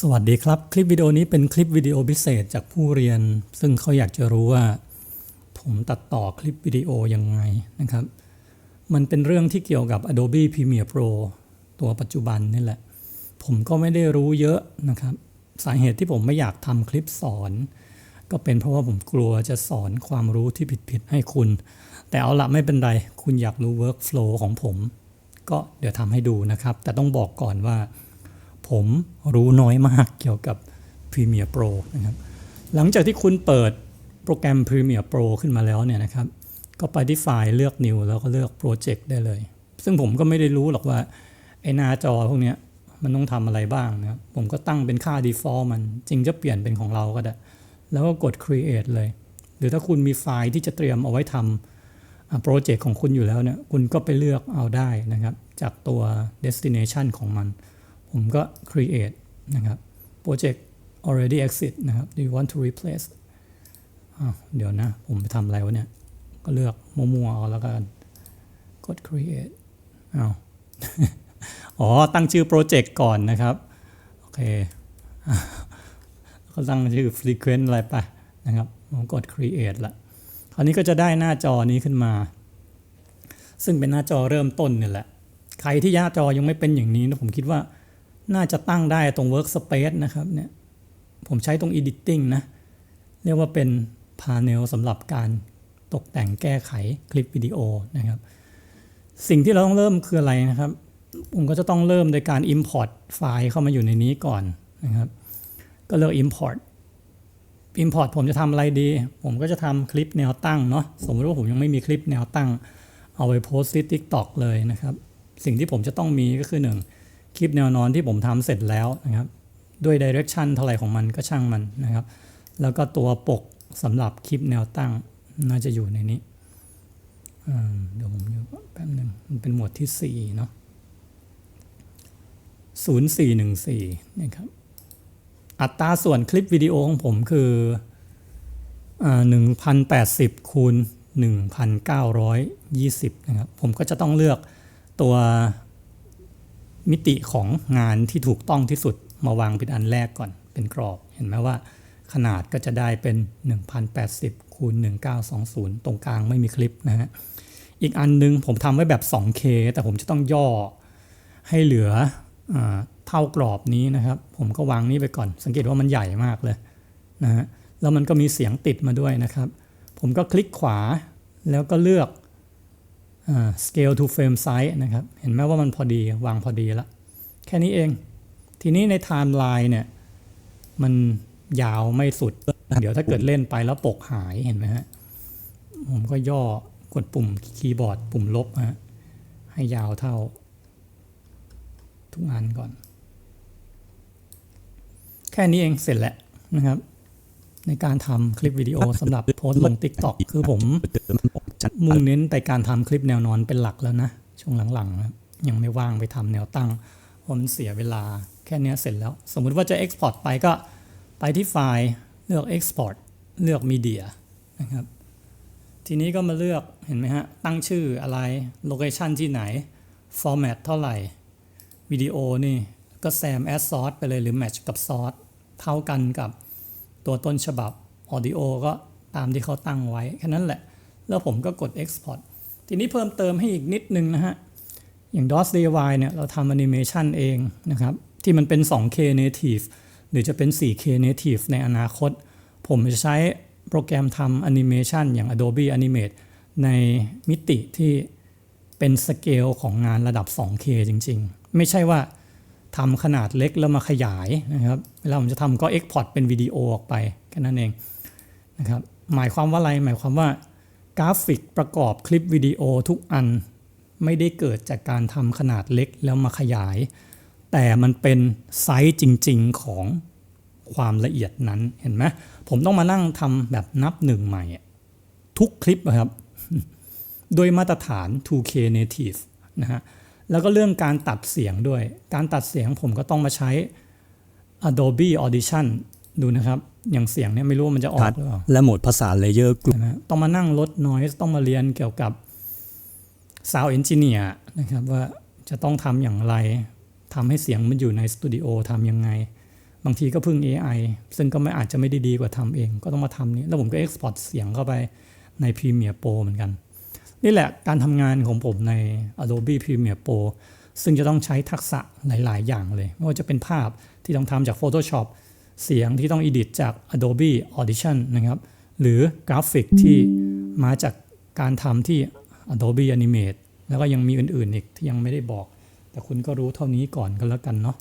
สวัสดีครับ คลิปวิดีโอนี้เป็นคลิปวิดีโอพิเศษจากผู้เรียน ซึ่งเขาอยากจะรู้ว่า ผมตัดต่อคลิปวิดีโอยังไงนะครับ มันเป็นเรื่องที่เกี่ยวกับ Adobe Premiere Pro ตัวปัจจุบันนี่แหละ ผมก็ไม่ได้รู้เยอะนะครับ สาเหตุที่ผมไม่อยากทำคลิปสอน ก็เป็นเพราะว่าผมกลัวจะสอนความรู้ที่ผิดๆให้คุณ แต่เอาละไม่เป็นไร คุณอยากรู้ workflow ของผม ก็เดี๋ยวทำให้ดูนะครับ แต่ต้องบอกก่อนว่า ผมรู้น้อยมากเกี่ยวกับ Premiere Pro นะครับหลังจากที่คุณเปิดโปรแกรม Premiere Pro ขึ้นมาแล้วเนี่ยนะครับ ก็ไปที่ไฟล์เลือก New แล้วก็เลือก Project ได้เลย ซึ่งผมก็ไม่ได้รู้หรอกว่า ไอ้หน้าจอพวกเนี้ยมันต้องทำอะไรบ้างนะครับ ผมก็ตั้งเป็นค่า default มันจริงจะเปลี่ยนเป็นของเราก็ได้ แล้วก็กด create เลย หรือถ้าคุณมีไฟล์ที่จะเตรียมเอาไว้ทำโปรเจกต์ของคุณอยู่แล้วเนี่ยคุณก็ไปเลือกเอาได้นะครับ จากตัว destination ของมัน ผมก็ create นะครับ project already exit นะครับ do you want to replace เดี๋ยวนะ ผมไปทำอะไรวะเนี่ย ก็เลือกมั่วๆเอาแล้วกัน กด create อ้าวอ๋อ ตั้งชื่อโปรเจกต์ก่อนนะครับ โอเค ก็ตั้งชื่อ frequent อะไรไปนะครับผมกด create ละคราวนี้ก็จะได้หน้าจอนี้ขึ้นมา ซึ่งเป็นหน้าจอเริ่มต้นเนี่ยแหละ ใครที่หน้าจอยังไม่เป็นอย่างนี้นะผมคิดว่า น่าจะตั้งได้ตรง workspace นะครับเนี่ยผมใช้ตรง editing นะ เรียกว่าเป็น panel สำหรับการตกแต่งแก้ไขคลิปวิดีโอนะครับ สิ่งที่เราต้องเริ่มคืออะไรนะครับ ผมก็จะต้องเริ่มโดยการ import ไฟล์เข้ามาอยู่ในนี้ก่อนนะครับ ก็เลือก import import ผมจะทำอะไรดี ผมก็จะทำคลิปแนวตั้งเนาะสมมติว่าผมยังไม่มีคลิปแนวตั้ง เอาไปโพสต์ที่ TikTok เลยนะครับ สิ่งที่ผมจะต้องมีก็คือหนึ่ง คลิปแนวนอนที่ผมทำเสร็จแล้วนะครับด้วย direction เท่าไหร่ของมันก็ช่างมันนะครับ แล้วก็ตัวปกสำหรับคลิปแนวตั้งน่าจะอยู่ในนี้เดี๋ยวผมอยู่แป๊บหนึ่งมันเป็นหมวดที่4เนาะ0414นะครับอัตราส่วนคลิปวิดีโอของผมคืออ่า1,080คูณ1,920นะครับผมก็จะต้องเลือกตัว มิติของงานที่ถูกต้องที่สุดมาวางเป็นอันแรกก่อนเป็นกรอบ เห็นไหมว่าขนาดก็จะได้เป็น 1080คูณ1920 ตรงกลางไม่มีคลิปนะฮะอีกอันนึงผมทำไว้แบบ 2K แต่ผมจะต้องย่อให้เหลืออเท่ากรอบนี้นะครับ ผมก็วางนี้ไปก่อน สังเกตว่ามันใหญ่มากเลยนะฮะแล้วมันก็มีเสียงติดมาด้วยนะครับ ผมก็คลิกขวาแล้วก็เลือก scale to frame size นะครับ เห็นไหมว่ามันพอดีวางพอดีแล้วแค่นี้เอง ทีนี้ในไทม์ไลน์เนี่ย มันยาวไม่สุด เดี๋ยวถ้าเกิดเล่นไปแล้วปกหายเห็นไหมฮะ ผมก็ย่อกดปุ่มคีย์บอร์ด ปุ่มลบฮะให้ยาวเท่า ทุกอันก่อน แค่นี้เองเสร็จแล้วนะครับ ในการทำคลิปวิดีโอสำหรับโพสลง TikTok คือผม มุ่งเน้นไปการทำคลิปแนวนอนเป็นหลักแล้วนะ ช่วงหลังๆนะยังไม่ว่างไปทำแนวตั้งเพราะมันเสียเวลาแค่เนี้ยเสร็จแล้ว สมมุติว่าจะ Export ไปก็ไปที่ไฟล์เลือก Export เลือก Media นะครับ ทีนี้ก็มาเลือกเห็นไหมฮะ ตั้งชื่ออะไร Location ที่ไหน Format เท่าไหร่วิดีโอนี่ก็แซม add source ไปเลยหรือ match กับ source เท่ากันกับตัวต้นฉบับ Audio ก็ตามที่เขาตั้งไว้ แค่นั้นแหละ แล้วผมก็กด export ทีนี้เพิ่มเติมให้อีกนิดนึงนะฮะ อย่าง DOS DIY เนี่ยเราทำแอนิเมชันเองนะครับ ที่มันเป็น 2K native หรือจะเป็น 4K native ในอนาคต ผมจะใช้โปรแกรมทำแอนิเมชันอย่าง Adobe Animate ในมิติที่เป็นสเกลของงานระดับ 2K จริง ๆ ไม่ใช่ว่าทำขนาดเล็กแล้วมาขยายนะครับเวลาผมจะทำก็ export เป็นวิดีโอออกไปแค่นั้นเองนะครับ หมายความว่าอะไร หมายความว่า กราฟิกประกอบคลิปวิดีโอทุกอัน ไม่ได้เกิดจากการทำขนาดเล็กแล้วมาขยาย แต่มันเป็นไซส์จริง ๆ ของความละเอียดนั้นเห็นไหมผมต้องมานั่งทำแบบนับหนึ่งใหม่ ทุกคลิปนะครับ โดยมาตรฐาน 2K native นะฮะแล้วก็เรื่องการตัดเสียงด้วย การตัดเสียงผมก็ต้องมาใช้ Adobe Audition ดูนะครับ อย่างเสียงเนี่ยไม่รู้ว่ามันจะออกหรือเปล่าและโหมดภาษาเลเยอร์กลุ่มใช่ไหมต้องมานั่งลด noise ต้องมาเรียนเกี่ยวกับ sound engineer นะครับว่าจะต้องทำอย่างไรทำให้เสียงมันอยู่ในสตูดิโอทำยังไง บางทีก็พึ่ง AI ซึ่งก็ไม่อาจจะไม่ได้ดีกว่าทำเอง ก็ต้องมาทำนี้ แล้วผมก็ Export เสียงเข้าไปใน Premiere Pro เหมือนกัน นี่แหละการทำงานของผมใน Adobe Premiere Pro ซึ่งจะต้องใช้ทักษะหลาย ๆ อย่างเลย ไม่ว่าจะเป็นภาพที่ต้องทำจาก Photoshop เสียงที่ต้อง edit จาก Adobe Audition นะครับ หรือกราฟิกที่มาจากการทำที่ Adobe Animate แล้วก็ยังมีอื่นๆอีกที่ยังไม่ได้บอก แต่คุณก็รู้เท่านี้ก่อนก็แล้วกันเนาะ